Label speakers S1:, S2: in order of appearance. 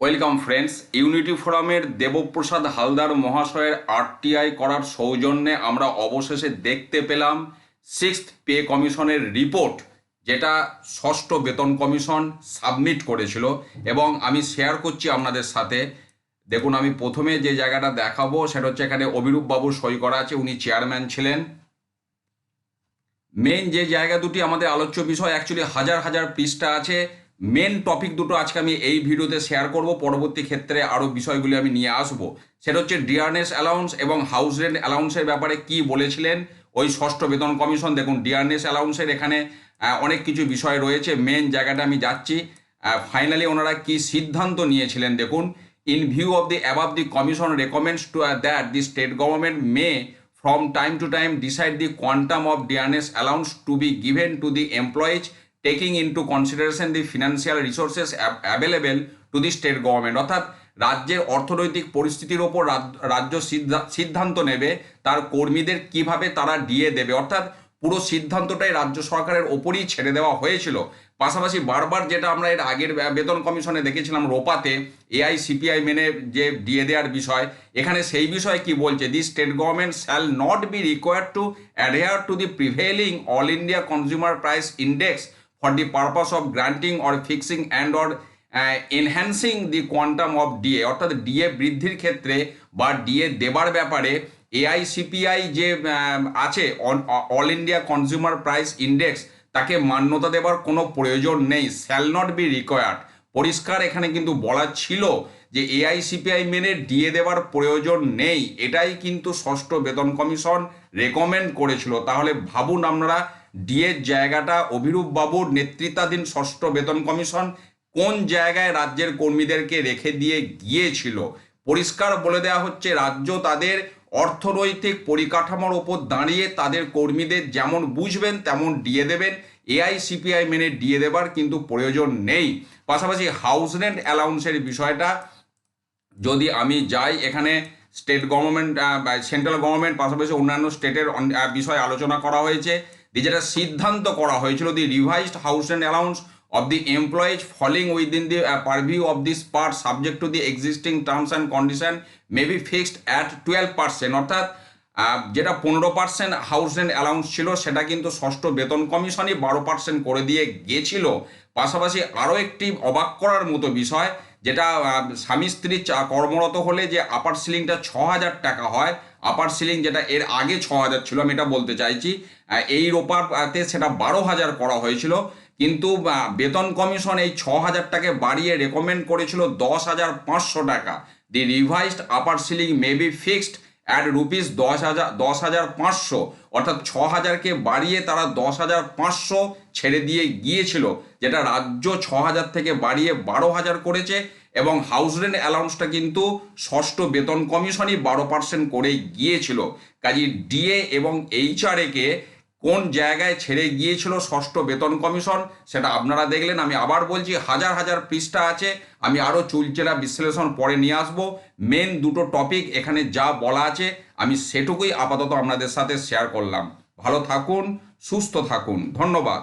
S1: Welcome friends, unity ফোরামের দেবপ্রসাদ হালদার মহাশয়ের RTI করার সৌজন্যে আমরা অবশেষে দেখতে পেলাম সিক্সথ পে কমিশনের রিপোর্ট, যেটা ষষ্ঠ বেতন কমিশন সাবমিট করেছিল। এবং আমি শেয়ার করছি আপনাদের সাথে। দেখুন, আমি প্রথমে যে জায়গাটা দেখাবো, সেটা হচ্ছে এখানে অভিরূপ বাবু সই করা আছে, উনি চেয়ারম্যান ছিলেন। মেন যে জায়গা দুটি, আমাদের আলোচ্য বিষয় অ্যাকচুয়ালি হাজার হাজার পৃষ্ঠা আছে। মেন টপিক দুটো আজকে আমি এই ভিডিওতে শেয়ার করব। পরবর্তী ক্ষেত্রে আরও বিষয়গুলি আমি নিয়ে আসব। সেটা হচ্ছে ডিয়ারনেস অ্যালাউন্স এবং হাউস রেন্ট অ্যালাউন্সের ব্যাপারে কি বলেছিলেন? ওই ষষ্ঠ বেতন কমিশন, দেখুন ডিয়ারনেস অ্যালাউন্সের এখানে অনেক কিছু বিষয় রয়েছে। মেন জায়গাটা আমি যাচ্ছি। ফাইনালি ওনারা কি সিদ্ধান্ত নিয়েছিলেন? দেখুন in view of the above the commission recommends to that the state government may from time to time decide the quantum of dearness allowance to be given to the employees taking into the financial resources ab- available to the state government. অর্থাৎ রাজ্যের অর্থনৈতিক পরিস্থিতির ওপর রাজ্য সিদ্ধা- সিদ্ধান্ত নেবে, তার কর্মীদের কীভাবে তারা দিয়ে দেবে। অর্থাৎ পুরো সিদ্ধান্তটাই রাজ্য সরকারের ওপরই ছেড়ে দেওয়া হয়েছিল। পাশাপাশি বারবার যেটা আমরা এর আগের বেতন কমিশনে দেখেছিলাম রোপাতে, এআই, সিপিআই মেনে যে দিয়ে দেওয়ার বিষয়, এখানে সেই বিষয়ে কি বলছে? The state government shall not be required to adhere to the prevailing All India consumer price index for the purpose of granting or fixing and or enhancing the quantum of DA অর্থাৎ DA বৃদ্ধির ক্ষেত্রে বা DA দেবার ব্যাপারে AICPI যে আহ, আছে All India consumer price index তাকে মান্যতা দেবার কোনো প্রয়োজন নেই শ্যাল নট বি রিকোয়ার্ড পরিষ্কার এখানে কিন্তু বলা ছিল যে এআইসিপিআই মেনে ডিএ দেওয়ার প্রয়োজন নেই। এটাই কিন্তু ষষ্ঠ বেতন কমিশন রেকমেন্ড করেছিল। তাহলে ভাবুন আপনারা ডিএর জায়গাটা অভিরূপ বাবুর নেতৃত্বাধীন ষষ্ঠ বেতন কমিশন কোন জায়গায় রাজ্যের কর্মীদেরকে রেখে দিয়ে গিয়েছিল? পরিষ্কার বলে দেওয়া হচ্ছে, রাজ্য তাদের অর্থনৈতিক পরিকাঠামোর ওপর দাঁড়িয়ে তাদের কর্মীদের যেমন বুঝবেন, তেমন দিয়ে দেবেন। এআই সিপিআই মেনে দিয়ে দেবার কিন্তু প্রয়োজন নেই। পাশাপাশি হাউস রেন্ট অ্যালাউন্সের বিষয়টা, যদি আমি যাই এখানে স্টেট গভর্নমেন্ট সেন্ট্রাল গভর্নমেন্ট পাশাপাশি অন্যান্য স্টেটের বিষয়ে আলোচনা করা হয়েছে। দিয়ে যেটা সিদ্ধান্ত করা হয়েছিল the revised house and allowance of the employees falling within the purview of this part subject to the existing terms and condition may be fixed at twelve percent অর্থাৎ যেটা পনেরো পার্সেন্ট হাউস রেন্ট অ্যালাউন্স ছিল, সেটা কিন্তু ষষ্ঠ বেতন কমিশনই বারো percent করে দিয়ে গিয়েছিল পাশাপাশি আরও একটি অবাক করার মতো বিষয় যেটা স্বামী স্ত্রী কর্মরত হলে যে আপার সিলিংটা ছ হাজার টাকা হয় আপার সিলিং যেটা এর আগে ছ হাজার ছিল, আমি এটা বলতে চাইছি এই রোপাতে সেটা বারো হাজার করা হয়েছিল, কিন্তু বেতন কমিশন এই ছ হাজারটাকে বাড়িয়ে রেকমেন্ড করেছিল দশ হাজার পাঁচশো টাকা। The revised upper ceiling may be fixed at rupees দশ হাজার দশ হাজার পাঁচশো, অর্থাৎ ছ হাজারকে বাড়িয়ে তারা দশ হাজার পাঁচশো ছেড়ে দিয়ে গিয়েছিল, যেটা রাজ্য ছ হাজার থেকে বাড়িয়ে বারো হাজার করেছে, এবং হাউস রেন্ট অ্যালাউন্সটা কিন্তু ষষ্ঠ বেতন কমিশনই বারো পার্সেন্ট করে গিয়েছিল। কাজে ডিএ এবং এইচআরএ কে কোন জায়গায় ছেড়ে গিয়েছিল ষষ্ঠ বেতন কমিশন, সেটা আপনারা দেখলেন। আমি আবার বলছি, হাজার হাজার পৃষ্ঠা আছে, আমি আরও চুলচেরা বিশ্লেষণ পরে নিয়ে আসব। মেন দুটো টপিক এখানে যা বলা আছে, আমি সেটুকুই আপাতত আপনাদের সাথে শেয়ার করলাম। ভালো থাকুন, সুস্থ থাকুন। ধন্যবাদ।